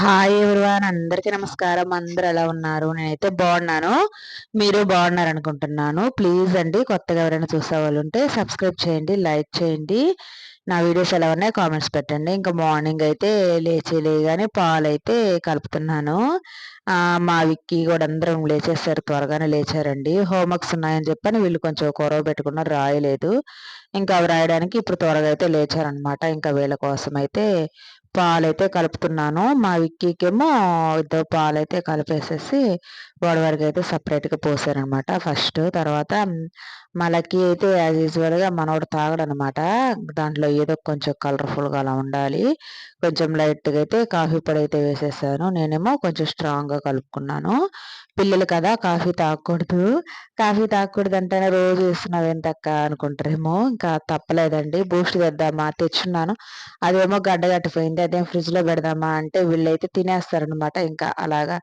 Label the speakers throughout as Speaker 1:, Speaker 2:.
Speaker 1: Hi everyone అందరికీ నమస్కారం. అందరు ఎలా ఉన్నారు? నేనైతే బాగున్నాను. మీరు బాగున్నారు అనుకుంటున్నాను ప్లీజ్ అండి కొత్తగా ఎవరైనా చూసే వాళ్ళు ఉంటే సబ్స్క్రైబ్ చేయండి లైక్ చేయండి. నా వీడియోస్ ఎలా ఉన్నాయి కామెంట్స్ పెట్టండి. ఇంకా మార్నింగ్ అయితే లేచి లేగానే పాలు అయితే కలుపుతున్నాను మా విక్కీ కూడా అందరం లేచేస్తారు త్వరగానే లేచారండి. హోంవర్క్స్ ఉన్నాయని చెప్పని వీళ్ళు కొంచెం కొరవ పెట్టుకున్నారు రాయలేదు. ఇంకా అవి రాయడానికి ఇప్పుడు త్వరగా అయితే లేచారనమాట ఇంకా వీళ్ళ కోసం అయితే పాలైతే కలుపుతున్నాను. మా విక్కీకేమో ఇద్దరు పాలైతే కలిపేసేసి వాడి అయితే సపరేట్గా పోసారనమాట ఫస్ట్. తర్వాత మళ్ళీ అయితే యాజ్ యూజువల్గా మనోడు తాగడనమాట. దాంట్లో ఏదో కొంచెం కలర్ఫుల్గా అలా ఉండాలి. కొంచెం లైట్గా అయితే కాఫీ పొడి అయితే వేసేసాను. నేనేమో కొంచెం స్ట్రాంగ్గా కలుపుకున్నాను. పిల్లలు కదా కాఫీ తాగకూడదు. కాఫీ తాగకూడదు అంటేనే రోజు ఇస్తున్నావు ఎంతక్క అనుకుంటారేమో. ఇంకా తప్పలేదండి. బూస్ట్ తెద్దామా? తెచ్చున్నాను. అదేమో గడ్డ కట్టిపోయింది. అదేం ఫ్రిడ్జ్లో పెడదామా అంటే వీళ్ళైతే తినేస్తారనమాట ఇంకా అలాగా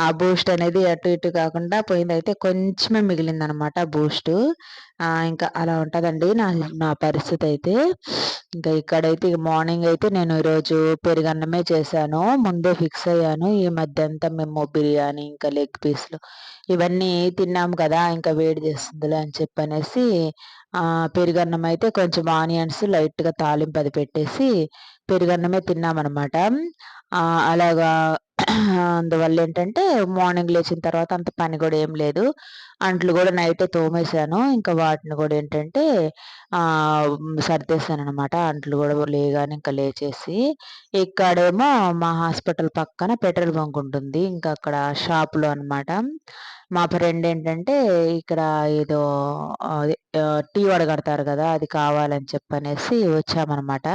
Speaker 1: ఆ బూస్ట్ అనేది అటు ఇటు కాకుండా పోయింది. అయితే కొంచెమే మిగిలిందనమాట బూస్ట్. ఇంకా అలా ఉంటుందండి నా నా పరిస్థితి అయితే. ఇంకా ఇక్కడైతే మార్నింగ్ అయితే నేను ఈరోజు పెరుగన్నమే చేశాను. ముందే ఫిక్స్ అయ్యాను. ఈ మధ్య అంతా మేము బిర్యానీ ఇంకా లెగ్ పీస్లు ఇవన్నీ తిన్నాము కదా ఇంకా వేడి చేస్తుందిలే అని చెప్పనేసి పెరుగన్నం అయితే కొంచెం ఆనియన్స్ లైట్గా తాలింపు అది పెట్టేసి పెరుగన్నమే తిన్నామన్నమాట. అలాగా అందువల్ల ఏంటంటే మార్నింగ్ లేచిన తర్వాత అంత పని కూడా ఏం లేదు. అంట్లు కూడా నైటే తోమేశాను. ఇంకా వాటిని కూడా ఏంటంటే సర్దేశాను అనమాట అంట్లు కూడా లేగానే ఇంకా లేచేసి ఇక్కడేమో మా హాస్పిటల్ పక్కన పెట్రోల్ బంక్ ఉంటుంది. ఇంకా అక్కడ షాప్లో అనమాట మా ఫ్రెండ్ ఏంటంటే ఇక్కడ ఏదో టీ వడగడతారు కదా అది కావాలని చెప్పనేసి వచ్చామన్నమాట.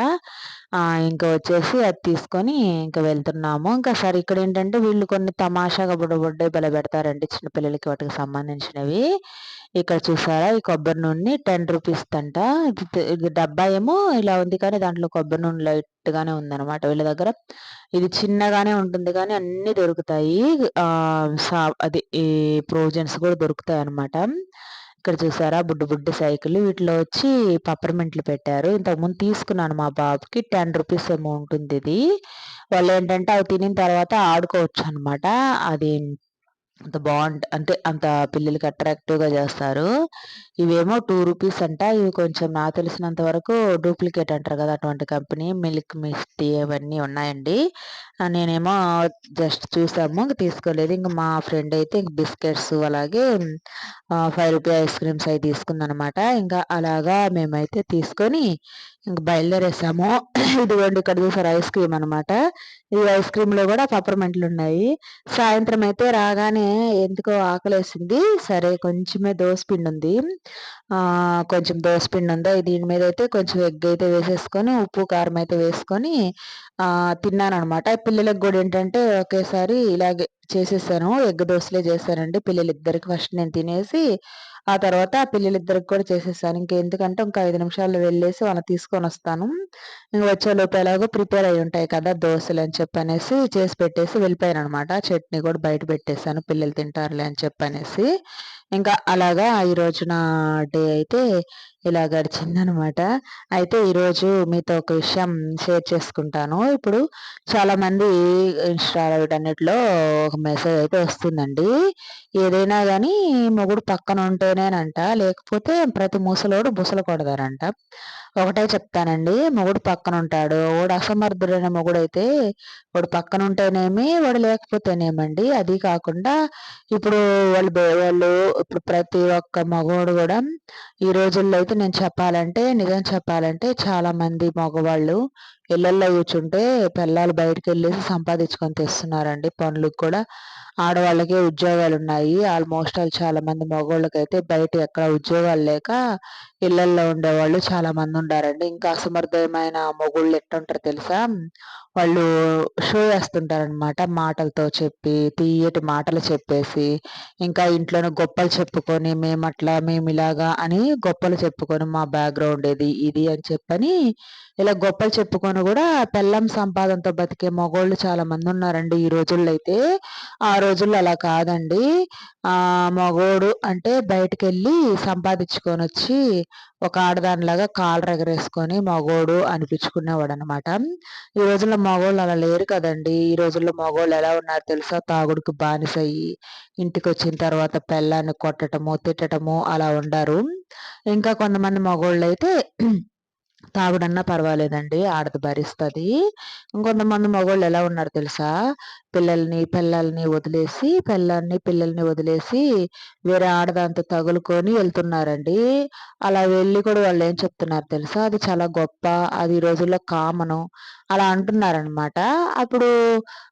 Speaker 1: ఇంకా వచ్చేసి అది తీసుకొని ఇంకా వెళ్తున్నాము. ఇంకా సరే ఇక్కడ ఏంటంటే వీళ్ళు కొన్ని తమాషాగా బుడబుడ్డే బలపెడతారండి చిన్నపిల్లలకి వాటికి సంబంధించినవి. ఇక్కడ చూసారా? ఈ కొబ్బరి నూనె టెన్ రూపీస్ అంట ఇది డబ్బా ఏమో ఇలా ఉంది కానీ దాంట్లో కొబ్బరి నూనె లైట్ గానే ఉందన్నమాట. వీళ్ళ దగ్గర ఇది చిన్నగానే ఉంటుంది కానీ అన్ని దొరుకుతాయి. అది ఈ ప్రోజన్స్ కూడా దొరుకుతాయి అనమాట ఇక్కడ చూసారా? బుడ్డు బుడ్డు సైకిల్ వీటిలో వచ్చి పప్పర్మెంట్లు పెట్టారు. ఇంతకుముందు తీసుకున్నాను మా బాబుకి. టెన్ రూపీస్ ఏమో ఉంటుంది ఇది వాళ్ళు ఏంటంటే అవి తినిన తర్వాత ఆడుకోవచ్చు అనమాట అది అంత బాగుంట అంటే అంత పిల్లలకి అట్రాక్టివ్గా చేస్తారు. ఇవేమో టూ రూపీస్ అంట ఇవి కొంచెం నాకు తెలిసినంత వరకు డూప్లికేట్ అంటారు కదా అటువంటి కంపెనీ మిల్క్ మిస్టీ అవన్నీ ఉన్నాయండి. నేనేమో జస్ట్ చూసాము తీసుకోలేదు. ఇంక మా ఫ్రెండ్ అయితే ఇంక బిస్కెట్స్ అలాగే ఫైవ్ రూపీ ఐస్ క్రీమ్స్ అవి తీసుకుందనమాట. ఇంకా అలాగా మేమైతే తీసుకొని ఇంక బయలుదేరేసాము. ఇదిగోండి ఇక్కడ చూసారు ఐస్ క్రీమ్ అనమాట ఈ ఐస్ క్రీమ్లో కూడా పప్పరమెంట్లు ఉన్నాయి. సాయంత్రం అయితే రాగానే ఎందుకో ఆకలేసింది. సరే కొంచెమే దోసపిండి ఉంది. ఆ కొంచెం దోసపిండి ఉందా? దీని మీద అయితే కొంచెం ఎగ్ అయితే వేసేసుకొని ఉప్పు కారం అయితే వేసుకొని ఆ తిన్నాను అనమాట పిల్లలకు కూడా ఏంటంటే ఒకేసారి ఇలాగే చేసేసాను. ఎగ్ దోశలే చేశానండి. పిల్లలిద్దరికి ఫస్ట్ నేను తినేసి ఆ తర్వాత పిల్లలిద్దరికి కూడా చేసేసాను. ఇంకెందుకంటే ఇంకా ఐదు నిమిషాలు వెళ్ళేసి వాళ్ళని తీసుకొని వస్తాను. ఇంక వచ్చేలోపు ఎలాగో ప్రిపేర్ అయి ఉంటాయి కదా దోశలు అని చెప్పనేసి చేసి పెట్టేసి వెళ్ళిపోయాను అనమాట చట్నీ కూడా బయట పెట్టేశాను. పిల్లలు తింటారులే అని చెప్పనేసి. ఇంకా అలాగా ఈ నా డే అయితే ఇలా గడిచిందనమాట. అయితే ఈరోజు మీతో ఒక విషయం షేర్ చేసుకుంటాను. ఇప్పుడు చాలామంది ఇన్స్టాలో వీటన్నిటిలో ఒక మెసేజ్ అయితే వస్తుందండి. ఏదైనా కానీ మొగుడు పక్కన ఉంటేనేనంట లేకపోతే ప్రతి ముసలోడు బుసలు కొడతారంట. ఒకటే చెప్తానండి మొగుడు పక్కన ఉంటాడు. వాడు అసమర్థుడైన మొగుడైతే వాడు పక్కన ఉంటేనేమి వాడు లేకపోతేనేమండి. అది కాకుండా ఇప్పుడు వాళ్ళు వాళ్ళు ఇప్పుడు ప్రతి ఒక్క మగవాడు కూడా ఈ రోజుల్లో అయితే నేను చెప్పాలంటే నిజం చెప్పాలంటే చాలా మంది మగవాళ్ళు ఇళ్ళల్లో కూర్చుంటే పిల్లలు బయటకు వెళ్ళేసి సంపాదించుకొని తెస్తున్నారండి. పనులకు కూడా ఆడవాళ్ళకే ఉద్యోగాలు ఉన్నాయి ఆల్మోస్ట్ ఆల్ చాలా మంది మగవాళ్ళకైతే బయట ఎక్కడ ఉద్యోగాలు లేక ఇళ్ళల్లో ఉండేవాళ్ళు చాలా మంది ఉండారండి. ఇంకా అసమర్థమైన మొగుళ్ళు ఎట్టుంటారు తెలుసా? వాళ్ళు షో వేస్తుంటారనమాట మాటలతో చెప్పి తీయటి మాటలు చెప్పేసి ఇంకా ఇంట్లోనే గొప్పలు చెప్పుకొని మేము అట్లా మేము ఇలాగా అని గొప్పలు చెప్పుకొని మా బ్యాక్గ్రౌండ్ ఇది ఇది అని చెప్పని ఇలా గొప్పలు చెప్పుకొని కూడా పెళ్ళం సంపాదనతో బతికే మగోళ్ళు చాలా మంది ఉన్నారండి. ఈ రోజుల్లో అయితే ఆ రోజుల్లో అలా కాదండి. ఆ మగోడు అంటే బయటకు వెళ్ళి సంపాదించుకొని వచ్చి ఒక ఆడదానిలాగా కాళ్ళు ఎగరేసుకొని మగోడు అనిపించుకునేవాడు అనమాట ఈ రోజుల్లో మగోళ్ళు అలా లేరు కదండి. ఈ రోజుల్లో మగోళ్ళు ఎలా ఉన్నారు తెలుసా? తాగుడుకు బానిసయ్యి ఇంటికి వచ్చిన తర్వాత పెళ్ళాన్ని కొట్టడము తిట్టటము అలా ఉండారు. ఇంకా కొంతమంది మగోళ్ళు అయితే తాగుడన్నా పర్వాలేదండి ఆడది భరిస్తుంది. ఇంకొంతమంది మగవాళ్ళు ఎలా ఉన్నారు తెలుసా? పిల్లల్ని పిల్లల్ని వదిలేసి పిల్లల్ని పిల్లల్ని వదిలేసి వేరే ఆడదాంతో తగులుకొని వెళ్తున్నారండి. అలా వెళ్ళి కూడా వాళ్ళు ఏం చెప్తున్నారు తెలుసా? అది చాలా గొప్ప అది ఈ రోజుల్లో కామను. అలా అంటున్నారనమాట అప్పుడు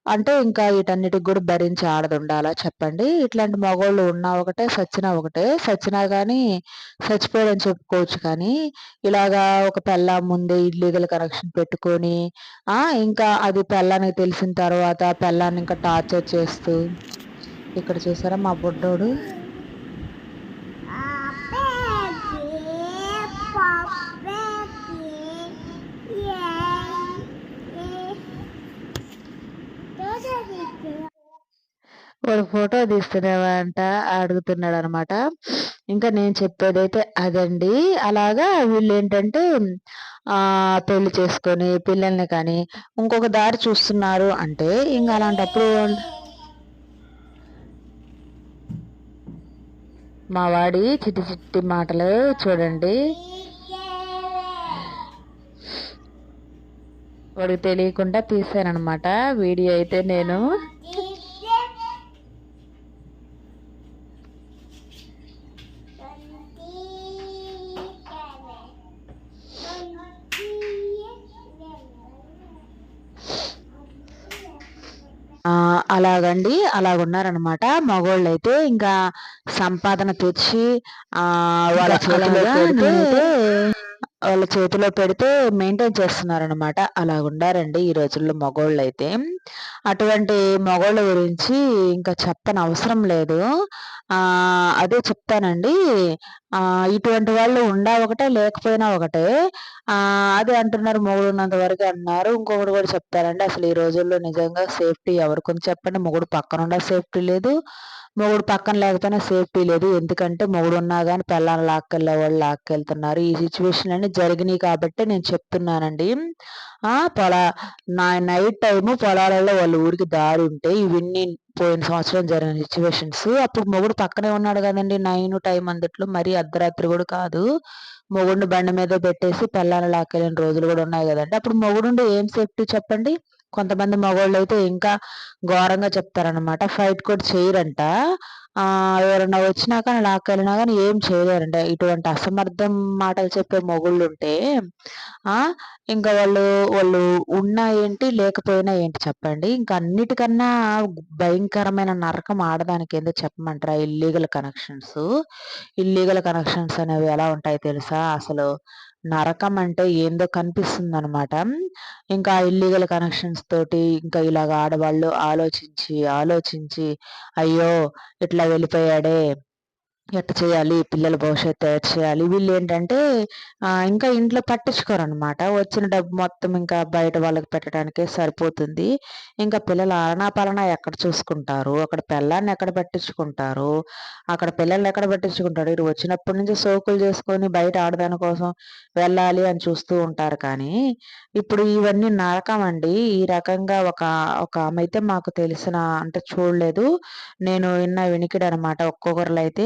Speaker 1: అంటే ఇంకా వీటన్నిటికి కూడా భరించి ఆడది ఉండాలా చెప్పండి? ఇట్లాంటి మగవాళ్ళు ఉన్నా ఒకటే సచ్చినా ఒకటే. సచ్చినా కానీ చచ్చిపోయాడని చెప్పుకోవచ్చు కానీ ఇలాగా ఒక పెళ్ళ ముందే ఇల్లీగల్ కనెక్షన్ పెట్టుకొని ఆ ఇంకా అది పెళ్ళానికి తెలిసిన తర్వాత దాన్ని ఇంకా టార్చర్ చేస్తూ ఇక్కడ చూసారా మా బుడ్డోడు? వాడు ఫోటో తీస్తున్నావంట అడుగుతున్నాడు అనమాట ఇంకా నేను చెప్పేదైతే అదండి. అలాగా వీళ్ళు ఏంటంటే ఆ పెళ్ళి చేసుకొని పిల్లల్ని కానీ ఇంకొక దారి చూస్తున్నారు అంటే ఇంకా అలాంటప్పుడు మా వాడి చిట్టి చిట్టి మాటలు చూడండి. వాడికి తెలియకుండా తీసానమాట వీడియో అయితే నేను అలాగండి అలాగున్నారనమాట మగోళ్ళు అయితే ఇంకా సంపాదన తెచ్చి ఆ వాళ్ళ చేతిలో పెడితే వాళ్ళ చేతిలో పెడితే మెయింటైన్ చేస్తున్నారనమాట అలా ఉండారండి ఈ రోజుల్లో మగోళ్ళు అయితే అటువంటి మగోళ్ళ గురించి ఇంకా చెప్పని అవసరం లేదు అదే చెప్తానండి. ఇటువంటి వాళ్ళు ఉండా ఒకటే లేకపోయినా ఒకటే. అదే అంటున్నారు మొగుడు ఉన్నంత వరకు అన్నారు. ఇంకొకటి కూడా చెప్తారండి అసలు ఈ రోజుల్లో నిజంగా సేఫ్టీ ఎవరికి చెప్పండి. మొగుడు పక్కన ఉండా సేఫ్టీ లేదు. మొగుడు పక్కన లేకపోయినా సేఫ్టీ లేదు. ఎందుకంటే మొగుడు ఉన్నా కానీ పిల్లలు లాక్కెళ్ళే వాళ్ళు లాక్కెళ్తున్నారు. ఈ సిచ్యువేషన్ అన్ని జరిగినాయి కాబట్టి నేను చెప్తున్నానండి. పొలా నా నైట్ టైము పొలాలలో వాళ్ళ ఊరికి దారి ఉంటే ఇవన్నీ పోయిన సంవత్సరం జరిగిన సిచ్యువేషన్స్. అప్పుడు మొగుడు పక్కనే ఉన్నాడు కదండి. నైన్ టైం అందుట్లో మరీ అర్ధరాత్రి కూడా కాదు. మొగుడిని బండి మీద పెట్టేసి పిల్లలు లాక్కెళ్ళిన రోజులు కూడా ఉన్నాయి కదండి. అప్పుడు మొగుడుండి ఏం సేఫ్టీ చెప్పండి? కొంతమంది మగవాళ్ళు అయితే ఇంకా ఘోరంగా చెప్తారనమాట ఫైట్ కూడా చేయరంట. ఎవరన్నా వచ్చినా కానీ లాక్కెళ్ళినా కానీ ఏం చేయలేరంట ఇటువంటి అసమర్థం మాటలు చెప్పే మొగుళ్ళు ఉంటే ఇంకా వాళ్ళు వాళ్ళు ఉన్నా ఏంటి లేకపోయినా ఏంటి చెప్పండి. ఇంకా అన్నిటికన్నా భయంకరమైన నరకం ఆడదానికి ఏందో చెప్పమంటారా? ఇల్లీగల్ కనెక్షన్స్ ఇల్లీగల్ కనెక్షన్స్ అనేవి ఎలా ఉంటాయి తెలుసా? అసలు నరకం అంటే ఏందో కనిపిస్తుంది అనమాట ఇంకా ఇల్లీగల్ కనెక్షన్స్ తోటి ఇంకా ఇలాగ ఆడవాళ్ళు ఆలోచించి ఆలోచించి అయ్యో ఇట్లా వెళ్ళిపోయాడే. ఎట్ట చేయాలి పిల్లల భవిష్యత్తు ఎట్ట చేయాలి. వీళ్ళు ఏంటంటే ఇంకా ఇంట్లో పట్టించుకోరు అనమాట వచ్చిన డబ్బు మొత్తం ఇంకా బయట వాళ్ళకి పెట్టడానికే సరిపోతుంది. ఇంకా పిల్లల ఆలనా పాలన ఎక్కడ చూసుకుంటారు? అక్కడ పిల్లల్ని ఎక్కడ పట్టించుకుంటారు? అక్కడ పిల్లల్ని ఎక్కడ పట్టించుకుంటారు? వీరు వచ్చినప్పటి నుంచి సోకులు చేసుకొని బయట ఆడదాని కోసం వెళ్ళాలి అని చూస్తూ ఉంటారు కానీ ఇప్పుడు ఇవన్నీ నరకం అండి. ఈ రకంగా ఒక ఒక ఆమె అయితే మాకు తెలిసిన అంటే చూడలేదు. నేను విన్న వినికిడి అనమాట ఒక్కొక్కరు అయితే.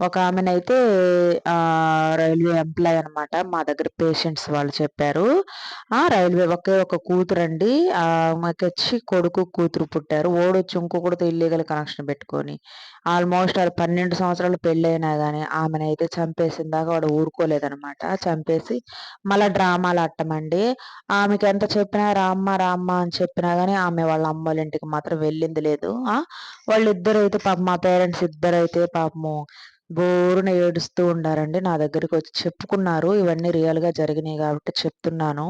Speaker 1: ఒక ఆమెనైతే రైల్వే ఎంప్లాయ్ అనమాట. మా దగ్గర పేషెంట్స్ వాళ్ళు చెప్పారు. ఆ రైల్వే ఒకే ఒక కూతురండి. అండి వచ్చి కొడుకు కూతురు పుట్టారు. ఓడొచ్చి ఇంకొకటితో ఇల్లీగల్ కనెక్షన్ పెట్టుకొని ఆల్మోస్ట్ అది పన్నెండు సంవత్సరాలు పెళ్ళైనా కానీ ఆమెనైతే చంపేసిన దాకా వాడు ఊరుకోలేదనమాట. చంపేసి మళ్ళీ డ్రామాలు అట్టమండి ఆమెకి ఎంత చెప్పినా రామ్మ రామ్మ అని చెప్పినా కానీ ఆమె వాళ్ళ అమ్మోళ్ళ ఇంటికి మాత్రం వెళ్ళింది లేదు. వాళ్ళిద్దరు అయితే పాపం మా పేరెంట్స్ ఇద్దరు అయితే పాపము బోరున ఏడుస్తూ ఉండారండి. నా దగ్గరికి వచ్చి చెప్పుకున్నారు. ఇవన్నీ రియల్గా జరిగినాయి కాబట్టి చెప్తున్నాను.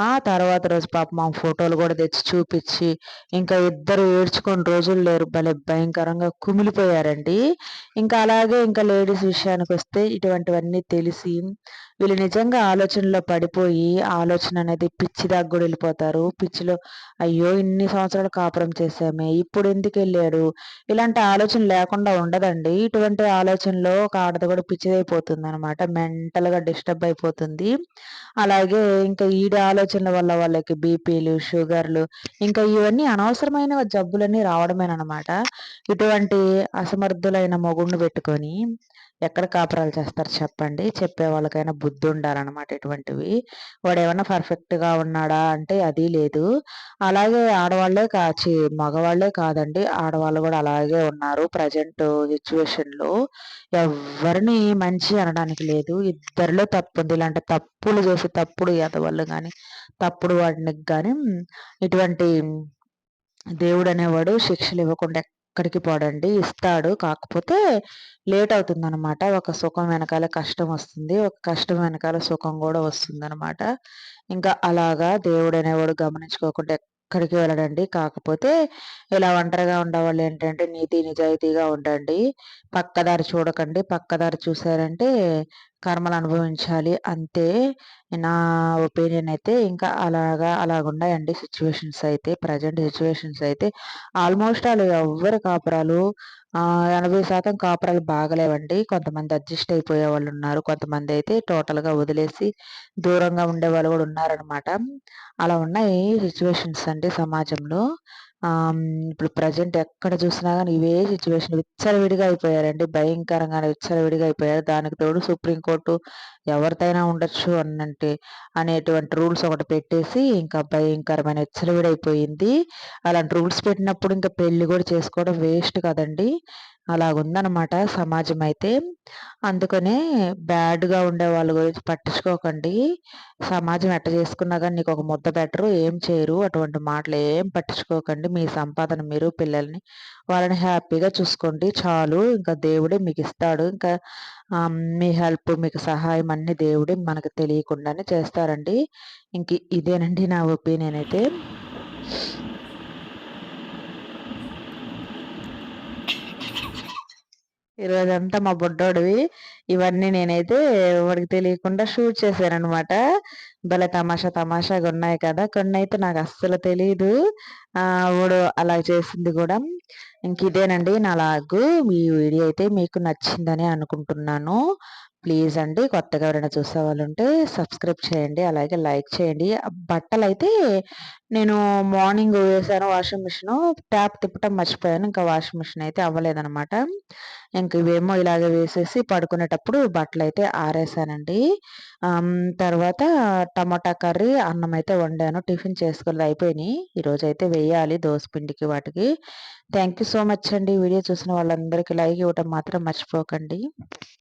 Speaker 1: ఆ తర్వాత రోజు పాప మా ఫోటోలు కూడా తెచ్చి చూపించి ఇంకా ఇద్దరు ఏడ్చుకొని రోజులు లేరు. భలే భయంకరంగా కుమిలిపోయారండి. ఇంకా అలాగే ఇంకా లేడీస్ విషయానికి వస్తే ఇటువంటివన్నీ తెలిసి వీళ్ళు నిజంగా ఆలోచనలో పడిపోయి ఆలోచన అనేది పిచ్చి దాకా కూడా వెళ్ళిపోతారు. పిచ్చిలో అయ్యో ఇన్ని సంవత్సరాలు కాపురం చేసామే ఇప్పుడు ఎందుకు వెళ్ళాడు? ఇలాంటి ఆలోచన లేకుండా ఉండదండి. ఇటువంటి ఆలోచన ఆలోచనలో ఒక ఆడది కూడా పిచ్చిదైపోతుంది అనమాట మెంటల్గా డిస్టర్బ్ అయిపోతుంది. అలాగే ఇంకా ఈడ ఆలోచనల వల్ల వాళ్ళకి బీపీలు షుగర్లు ఇంకా ఇవన్నీ అనవసరమైన జబ్బులన్నీ రావడమేనమాట ఇటువంటి అసమర్థులైన మొగుడిని పెట్టుకొని ఎక్కడ కాపురాలు చేస్తారు చెప్పండి? చెప్పే వాళ్ళకైనా బుద్ధి ఉండాలన్నమాట ఇటువంటివి. వాడు ఏమన్నా పర్ఫెక్ట్గా ఉన్నాడా అంటే అది లేదు. అలాగే ఆడవాళ్ళే కాచి మగవాళ్ళే కాదండి. ఆడవాళ్ళు కూడా అలాగే ఉన్నారు. ప్రజెంట్ సిచ్యువేషన్లో. ఎవరిని మంచి అనడానికి లేదు. ఇద్దరిలో తప్పు ఉంది ఇలాంటి తప్పులు చూసి తప్పుడు ఎదవాళ్ళు కానీ తప్పుడు వాడికి కానీ ఇటువంటి దేవుడు అనేవాడు శిక్షలు ఇవ్వకుండా ఎక్కడికి పోడండి. ఇస్తాడు. కాకపోతే లేట్ అవుతుంది అనమాట ఒక సుఖం వెనకాల కష్టం వస్తుంది. ఒక కష్టం వెనకాల సుఖం కూడా వస్తుంది అనమాట ఇంకా అలాగా దేవుడు అనేవాడు గమనించుకోకుండా ఎక్కడికి వెళ్ళడండి. కాకపోతే ఇలా ఒంటరిగా ఉండేవాళ్ళు ఏంటంటే నీతి నిజాయితీగా ఉండండి. పక్కదారి చూడకండి. పక్కదారి చూసారంటే కర్మలు అనుభవించాలి. అంతే. నా ఒపీనియన్ అయితే ఇంకా అలాగా అలాగున్నాయండి. సిచ్యువేషన్స్ అయితే ప్రజెంట్ సిచ్యువేషన్స్ అయితే ఆల్మోస్ట్ వాళ్ళు ఎవ్వరి కాపురాలు ఎనభై శాతం కాపురాలు బాగలేవండి. కొంతమంది అడ్జస్ట్ అయిపోయే వాళ్ళు ఉన్నారు. కొంతమంది అయితే టోటల్గా వదిలేసి దూరంగా ఉండే వాళ్ళు కూడా ఉన్నారనమాట అలా ఉన్నాయి సిచ్యువేషన్స్ అండి సమాజంలో. ఇప్పుడు ప్రజెంట్ ఎక్కడ చూసినా కానీ ఇవే సిచ్యువేషన్. విచ్చలవిడిగా అయిపోయారండి. భయంకరంగానే విచ్చలవిడిగా అయిపోయారు. దానికి తోడు సుప్రీంకోర్టు ఎవరితైనా ఉండొచ్చు అన్నంటే అనేటువంటి రూల్స్ ఒకటి పెట్టేసి ఇంకా భయంకరమైన విచ్చలవిడి అయిపోయింది. అలాంటి రూల్స్ పెట్టినప్పుడు ఇంకా పెళ్ళి కూడా చేసుకోవడం వేస్ట్ కదండి. అలాగుందనమాట సమాజం అయితే అందుకనే బ్యాడ్గా ఉండే వాళ్ళ గురించి పట్టించుకోకండి. సమాజం ఎట్ట చేసుకున్నా కానీ నీకు ఒక ముద్ద బెటరు ఏం చేయరు అటువంటి మాటలు ఏం పట్టించుకోకండి. మీ సంపాదన మీరు పిల్లల్ని వాళ్ళని హ్యాపీగా చూసుకోండి. చాలు ఇంకా దేవుడే మీకు ఇస్తాడు ఇంకా మీ హెల్ప్ మీకు సహాయం అన్ని దేవుడే మనకు తెలియకుండానే చేస్తారండి. ఇంక ఇదేనండి నా ఒపీనియన్ అయితే. ఈరోజంతా మా బుడ్డోడివి. ఇవన్నీ నేనైతే వాడికి తెలియకుండా షూట్ చేశాను అనమాట భలే తమాషా తమాషాగా ఉన్నాయి కదా. కొన్ని అయితే నాకు అస్సలు తెలియదు వాడు అలా చేసింది కూడా. ఇంక ఇదేనండి నా లాగు. ఈ వీడియో అయితే మీకు నచ్చిందని అనుకుంటున్నాను. ప్లీజ్ అండి కొత్తగా ఎవరైనా చూసే వాళ్ళు ఉంటే సబ్స్క్రైబ్ చేయండి అలాగే లైక్ చేయండి. బట్టలు అయితే నేను మార్నింగ్ వేసాను వాషింగ్ మిషన్ ట్యాప్ తిప్పటం మర్చిపోయాను ఇంకా వాషింగ్ మిషన్ అయితే అవ్వలేదనమాట ఇంక ఇవేమో ఇలాగే వేసేసి పడుకునేటప్పుడు బట్టలు అయితే ఆరేసానండి తర్వాత టమాటా కర్రీ అన్నం అయితే వండాను టిఫిన్ చేసుకుని అయిపోయినాయి. ఈరోజు అయితే వేయాలి పిండికి వాటికి. థ్యాంక్ యూ సో మచ్ అండి. వీడియో చూసిన వాళ్ళందరికీ లైక్ ఇవ్వటం మాత్రం మర్చిపోకండి.